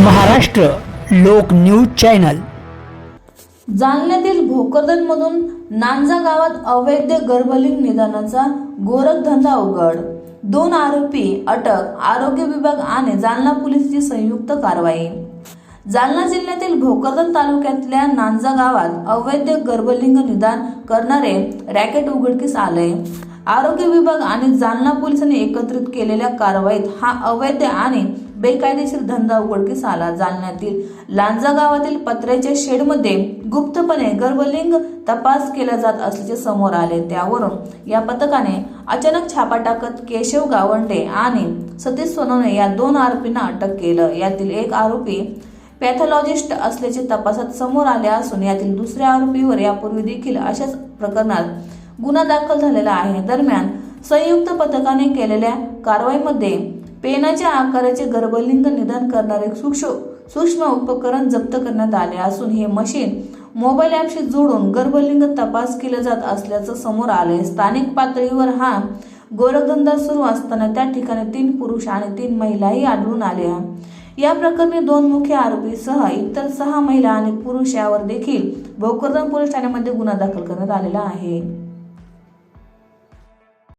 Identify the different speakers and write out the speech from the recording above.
Speaker 1: महाराष्ट्र लोक news channel.
Speaker 2: जालन्यातील भोकरदनमधून Nanja गावात अवैध गर्भलिंग निदानाचा गोरखधंदा उघड. दोन आरोपी अटक आरोग्य विभाग आणि जालना पोलिसची संयुक्त कारवाई. जालना जिल्ह्यातील भोकरदन तालुक्यातल्या नांजा गावात अवैध गर्भलिंग निदान करणारे रॅकेट उघडकीस आले. आरोग्य विभाग आणि जालना पोलिसांनी एकत्रित केलेल्या कारवाईत हा अवैध आणि बेकायदेशीर धंदा उघडकीस आला जालन्यातील लांजा गावातील पत्र्याच्या शेडमध्ये गुप्तपणे गर्भलिंग तपास केला जात असल्याचे समोर आले. त्यावरून या पथकाने अचानक छापा टाकत केशव गावंडे आणि सतीश सोनवणे या दोन आरोपींना अटक केलं. यातील एक आरोपी पॅथॉलॉजिस्ट असल्याचे तपासात समोर आले असून यातील दुसऱ्या आरोपीवर यापूर्वी देखील अशाच प्रकरणात गुन्हा दाखल झालेला आहे. दरम्यान संयुक्त पथकाने केलेल्या कारवाईमध्ये पेनाच्या आकाराचे गर्भलिंग निदान करणारे सूक्ष्म सूक्ष्म उपकरण जप्त करण्यात आले असून हे मशीन मोबाईल ॲपशी जोडून गर्भलिंग तपास केला जात असल्याचं समोर आले स्थानिक पातळीवर हा गोरखधंदा सुरू असताना त्या ठिकाणी तीन पुरुष आणि तीन महिलाही आढळून आल्या. या प्रकरणी दोन मुख्य आरोपीसह इतर सहा महिला आणि पुरुष यावर देखील भोकरदन पोलीस ठाण्यामध्ये गुन्हा दाखल करण्यात आलेला आहे.